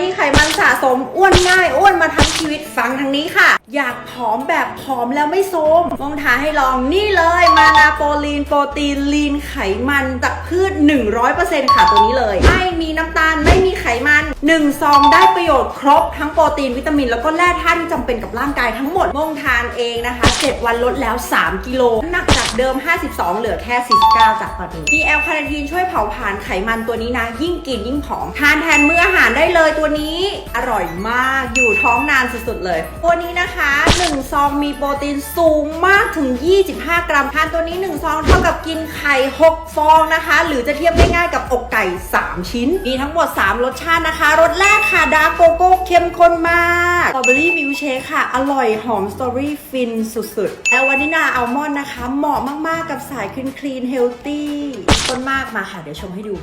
ที่ไขมันสะสมอ้วนง่ายอ้วนมาทั้งชีวิตฟังทางนี้ค่ะ อยากผอมแบบผอมแล้วไม่โทมมองท้าให้ลองนี่เลยมานาโปรลีนโปรตีนลีนไขมันจากพืช 100%ค่ะตัวนี้เลย ไม่มีน้ำตาลไม่มีไขมัน 1 ซองได้ประโยชน์ครบทั้งโปรตีนวิตามิน แล้วก็แร่ธาตุที่จำเป็นกับร่างกายทั้งหมดมงทานเองนะคะ 7 วันลดแล้ว 3 กิโลน้ำหนักจากเดิม 52 เหลือแค่ 49 จากตอนนี้มีแอลคาเนทีนช่วยเผาผลาญไขมันตัวนี้นะ ยิ่งกินยิ่งผอมทานแทนมื้ออาหารได้เลยตัวนี้ อร่อยมาก อยู่ท้องนานสุดๆเลย ตัวนี้นะคะ 1 ซองมีโปรตีนสูงมากถึง 25 กรัมทานตัวนี้ 1 ซองเท่ากับกินไข่ 6 ฟองนะคะ หรือจะเทียบง่ายๆกับอกไก่ 3 ชิ้น มีทั้งหมด 3 รสชาตินะคะ รสแรกค่ะดาร์กโกโก้เข้มข้นมากสตรอเบอรี่มิลเชคค่ะ อร่อยหอมสตรอเบอรี่ฟินสุดๆแล้ววานิลาอัลมอนด์นะคะ เหมาะมากๆกับสายคลีนคลีนเฮลตี้ข้นมากมาค่ะ เดี๋ยวชมให้ดู